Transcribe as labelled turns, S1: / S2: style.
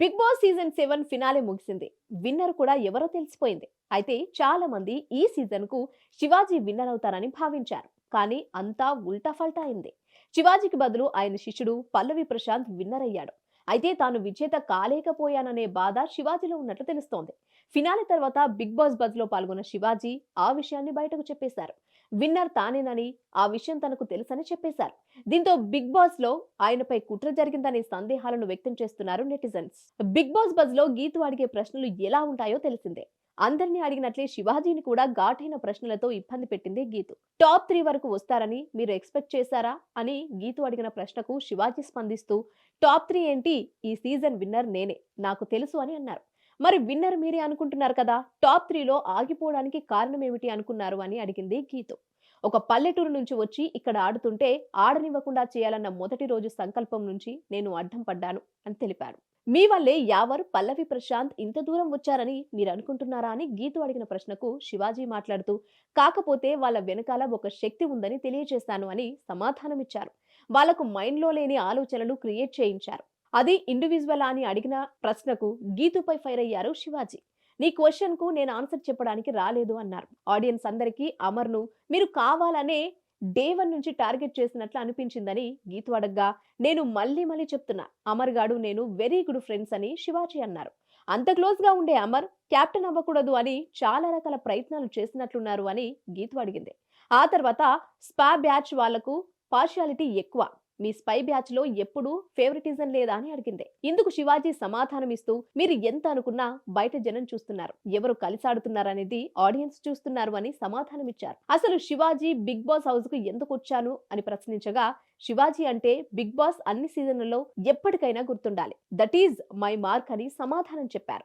S1: Bigg Boss season seven finale ముగిసింది. Winner కూడా ఎవరో తెలిసిపోయింది. అయితే చాలా మంది ఈ సీజన్కు శివాజీ విన్నర్ అవుతారని భావించారు. కానీ అంతా ఉల్టా ఫల్టా అయింది. శివాజీకి బదులు ఆయన శిష్యుడు పల్లవి ప్రశాంత్ విన్నర్ అయ్యాడు. అయితే తాను విజేత కాలేకపోయాననే బాధ శివాజీలో ఉన్నట్లు తెలుస్తోంది. ఫినాలి తర్వాత బిగ్ బాస్ బజ్లో పాల్గొన్న శివాజీ ఆ విషయాన్ని బయటకు చెప్పేశారు. విన్నర్ తానేనని ఆ విషయం తనకు తెలుసని చెప్పేశారు. దీంతో బిగ్ బాస్లో ఆయనపై కుట్ర జరిగిందనే సందేహాలను వ్యక్తం చేస్తున్నారు నెటిజన్స్. బిగ్ బాస్ బజ్లో గీతు అడిగే ప్రశ్నలు ఎలా ఉంటాయో తెలిసిందే. అందరినీ అడిగినట్లే శివాజీని కూడా ఘాటైన ప్రశ్నలతో ఇబ్బంది పెట్టింది గీతు. టాప్ త్రీ వరకు వస్తారని మీరు ఎక్స్పెక్ట్ చేశారా? అని గీతు అడిగిన ప్రశ్నకు శివాజీ స్పందిస్తూ టాప్ త్రీ ఏంటి? ఈ సీజన్ విన్నర్ నేనే నాకు తెలుసు అని అన్నారు. మరి విన్నర్ మీరే అనుకుంటున్నారు కదా? టాప్ త్రీలో ఆగిపోవడానికి కారణం ఏమిటి అనుకున్నారు అని అడిగింది గీతు. ఒక పల్లెటూరు నుంచి వచ్చి ఇక్కడ ఆడుతుంటే ఆడనివ్వకుండా చేయాలన్న మొదటి రోజు సంకల్పం నుంచి నేను అడ్డం పడ్డాను అని తెలిపారు. మీ వల్లే యావర్ పల్లవి ప్రశాంత్ ఇంత దూరం వచ్చారని మీరు అనుకుంటున్నారా అని గీతు అడిగిన ప్రశ్నకు శివాజీ మాట్లాడుతూ కాకపోతే వాళ్ళ వెనకాల ఒక శక్తి ఉందని తెలియజేశాను అని సమాధానమిచ్చారు. వాళ్ళకు మైండ్లో లేని ఆలోచనలు క్రియేట్ చేయించారు. అది ఇండివిజువల్ అని అడిగిన ప్రశ్నకు గీతుపై ఫైర్ అయ్యారు శివాజీ. నీ క్వశ్చన్కు నేను ఆన్సర్ చెప్పడానికి రాలేదు అన్నారు. ఆడియన్స్ అందరికీ అమర్ను మీరు కావాలనే డే వన్ నుంచి టార్గెట్ చేసినట్లు అనిపించిందని గీతు అడగ్గా నేను మళ్ళీ మళ్ళీ చెప్తున్నా అమర్ గాడు నేను వెరీ గుడ్ ఫ్రెండ్స్ అని శివాజీ అన్నారు. అంత క్లోజ్గా ఉండే అమర్ క్యాప్టెన్ అవ్వకూడదు అని చాలా రకాల ప్రయత్నాలు చేసినట్లున్నారు అని గీతు అడిగింది. ఆ తర్వాత స్పా బ్యాచ్ వాళ్ళకు పార్షియాలిటీ ఎక్కువ. మీ స్పై బ్యాచ్లో ఎప్పుడూ ఫేవరెటిజం లేదా అని అడిగింది. ఇందుకు శివాజీ సమాధానం ఇస్తూ మీరు ఎంత అనుకున్నా బయట జనం చూస్తున్నారు. ఎవరు కలిసాడుతున్నారనేది ఆడియన్స్ చూస్తున్నారు అని సమాధానం ఇచ్చారు. అసలు శివాజీ బిగ్ బాస్ హౌస్కు ఎందుకు వచ్చాను అని ప్రశ్నించగా శివాజీ అంటే బిగ్ బాస్ అన్ని సీజన్లలో ఎప్పటికైనా గుర్తుండాలి. దట్ ఈజ్ మై మార్క్ అని సమాధానం చెప్పారు.